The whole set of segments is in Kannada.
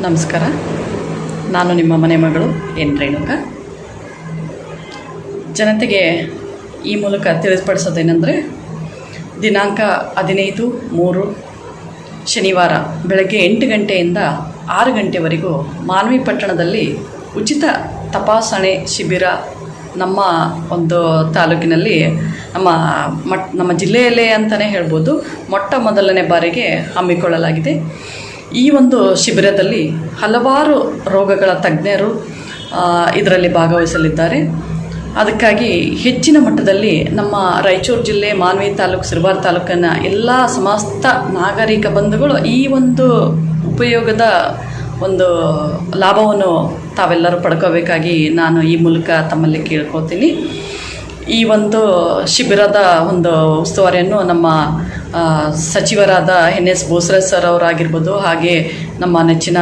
ನಮಸ್ಕಾರ. ನಾನು ನಿಮ್ಮ ಮನೆ ಮಗಳು ಎನ್ ರೇಣುಕ. ಜನತೆಗೆ ಈ ಮೂಲಕ ತಿಳಿಸ್ಪಡಿಸೋದೇನೆಂದರೆ, ದಿನಾಂಕ ಹದಿನೈದು ಮೂರು ಶನಿವಾರ ಬೆಳಗ್ಗೆ ಎಂಟು ಗಂಟೆಯಿಂದ ಆರು ಗಂಟೆವರೆಗೂ ಮಾನವಿ ಪಟ್ಟಣದಲ್ಲಿ ಉಚಿತ ತಪಾಸಣೆ ಶಿಬಿರ ನಮ್ಮ ಒಂದು ತಾಲೂಕಿನಲ್ಲಿ, ನಮ್ಮ ಮಟ್, ನಮ್ಮ ಜಿಲ್ಲೆಯಲ್ಲೇ ಅಂತಲೇ ಹೇಳ್ಬೋದು. ಮೊಟ್ಟ ಮೊದಲನೇ ಬಾರಿಗೆ ಹಮ್ಮಿಕೊಳ್ಳಲಾಗಿದೆ. ಈ ಒಂದು ಶಿಬಿರದಲ್ಲಿ ಹಲವಾರು ರೋಗಗಳ ತಜ್ಞರು ಇದರಲ್ಲಿ ಭಾಗವಹಿಸಲಿದ್ದಾರೆ. ಅದಕ್ಕಾಗಿ ಹೆಚ್ಚಿನ ಮಟ್ಟದಲ್ಲಿ ನಮ್ಮ ರಾಯಚೂರು ಜಿಲ್ಲೆ, ಮಾನ್ವಿ ತಾಲೂಕು, ಸಿರ್ವಾರ್ ತಾಲೂಕಿನ ಎಲ್ಲ ಸಮಸ್ತ ನಾಗರಿಕ ಬಂಧುಗಳು ಈ ಒಂದು ಉಪಯೋಗದ ಒಂದು ಲಾಭವನ್ನು ತಾವೆಲ್ಲರೂ ಪಡ್ಕೋಬೇಕಾಗಿ ನಾನು ಈ ಮೂಲಕ ತಮ್ಮಲ್ಲಿ ಕೇಳ್ಕೊತೀನಿ. ಈ ಒಂದು ಶಿಬಿರದ ಒಂದು ಉಸ್ತುವಾರಿಯನ್ನು ನಮ್ಮ ಸಚಿವರಾದ ಎನ್ ಎಸ್ ಬೋಸರಾಜ್ ಸರ್ ಅವರಾಗಿರ್ಬೋದು, ಹಾಗೆ ನಮ್ಮ ನೆಚ್ಚಿನ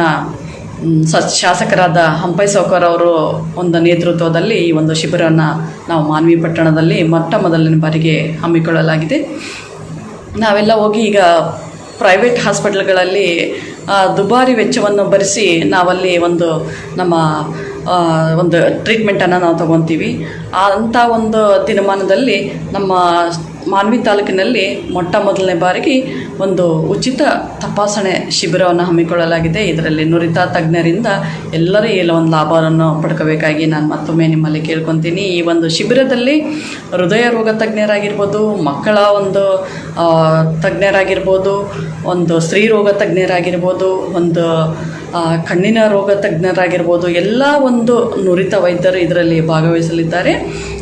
ಸ, ಶಾಸಕರಾದ ಹಂಪೈ ಸೌಕರ್ ಅವರು ಒಂದು ನೇತೃತ್ವದಲ್ಲಿ ಈ ಒಂದು ಶಿಬಿರವನ್ನು ನಾವು ಮಾನ್ವಿ ಪಟ್ಟಣದಲ್ಲಿ ಮೊಟ್ಟ ಮೊದಲನೇ ಬಾರಿಗೆ ಹಮ್ಮಿಕೊಳ್ಳಲಾಗಿದೆ. ನಾವೆಲ್ಲ ಹೋಗಿ ಈಗ ಪ್ರೈವೇಟ್ ಹಾಸ್ಪಿಟಲ್ಗಳಲ್ಲಿ ದುಬಾರಿ ವೆಚ್ಚವನ್ನು ಭರಿಸಿ ನಾವಲ್ಲಿ ಒಂದು ನಮ್ಮ ಒಂದು ಟ್ರೀಟ್ಮೆಂಟನ್ನು ನಾವು ತಗೊತೀವಿ. ಅಂಥ ಒಂದು ದಿನಮಾನದಲ್ಲಿ ನಮ್ಮ ಮಾನ್ವಿ ತಾಲೂಕಿನಲ್ಲಿ ಮೊಟ್ಟ ಮೊದಲನೇ ಬಾರಿಗೆ ಒಂದು ಉಚಿತ ತಪಾಸಣೆ ಶಿಬಿರವನ್ನು ಹಮ್ಮಿಕೊಳ್ಳಲಾಗಿದೆ. ಇದರಲ್ಲಿ ನುರಿತ ತಜ್ಞರಿಂದ ಎಲ್ಲರೂ ಎಲ್ಲ ಒಂದು ಲಾಭವನ್ನು ಪಡ್ಕೋಬೇಕಾಗಿ ನಾನು ಮತ್ತೊಮ್ಮೆ ನಿಮ್ಮಲ್ಲಿ ಕೇಳ್ಕೊತೀನಿ. ಈ ಒಂದು ಶಿಬಿರದಲ್ಲಿ ಹೃದಯ ರೋಗ ತಜ್ಞರಾಗಿರ್ಬೋದು, ಮಕ್ಕಳ ಒಂದು ತಜ್ಞರಾಗಿರ್ಬೋದು, ಒಂದು ಸ್ತ್ರೀ ರೋಗ ತಜ್ಞರಾಗಿರ್ಬೋದು, ಒಂದು ಕಣ್ಣಿನ ರೋಗ ತಜ್ಞರಾಗಿರ್ಬೋದು, ಎಲ್ಲ ಒಂದು ನುರಿತ ವೈದ್ಯರು ಇದರಲ್ಲಿ ಭಾಗವಹಿಸಲಿದ್ದಾರೆ.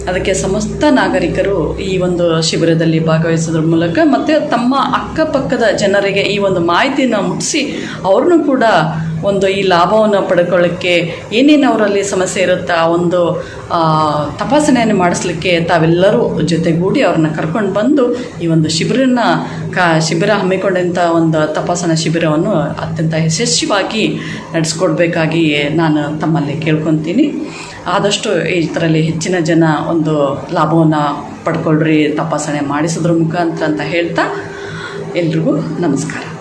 ಅದಕ್ಕೆ ಸಮಸ್ತ ನಾಗರಿಕರು ಈ ಒಂದು ಶಿಬಿರದಲ್ಲಿ ಭಾಗವಹಿಸೋದ್ರ ಮೂಲಕ ಮತ್ತು ತಮ್ಮ ಅಕ್ಕಪಕ್ಕದ ಜನರಿಗೆ ಈ ಒಂದು ಮಾಹಿತಿನ ಮುಟ್ಟಿಸಿ ಅವ್ರನ್ನೂ ಕೂಡ ಒಂದು ಈ ಲಾಭವನ್ನು ಪಡ್ಕೊಳ್ಳೋಕ್ಕೆ ಏನೇನು ಅವರಲ್ಲಿ ಸಮಸ್ಯೆ ಇರುತ್ತೆ ಆ ಒಂದು ತಪಾಸಣೆಯನ್ನು ಮಾಡಿಸ್ಲಿಕ್ಕೆ ತಾವೆಲ್ಲರೂ ಜೊತೆಗೂಡಿ ಅವ್ರನ್ನ ಕರ್ಕೊಂಡು ಬಂದು ಈ ಒಂದು ಶಿಬಿರನ ಕಾ ಶಿಬಿರ ಹಮ್ಮಿಕೊಂಡಂಥ ಒಂದು ತಪಾಸಣಾ ಶಿಬಿರವನ್ನು ಅತ್ಯಂತ ಯಶಸ್ವಿಯಾಗಿ ನಡೆಸ್ಕೊಡ್ಬೇಕಾಗಿ ನಾನು ತಮ್ಮಲ್ಲಿ ಕೇಳ್ಕೊತೀನಿ. ಆದಷ್ಟು ಇದರಲ್ಲಿ ಹೆಚ್ಚಿನ ಜನ ಒಂದು ಲಾಭವನ್ನು ಪಡ್ಕೊಳ್ರಿ, ತಪಾಸಣೆ ಮಾಡಿಸೋದ್ರ ಮುಖಾಂತರ ಅಂತ ಹೇಳ್ತಾ ಎಲ್ರಿಗೂ ನಮಸ್ಕಾರ.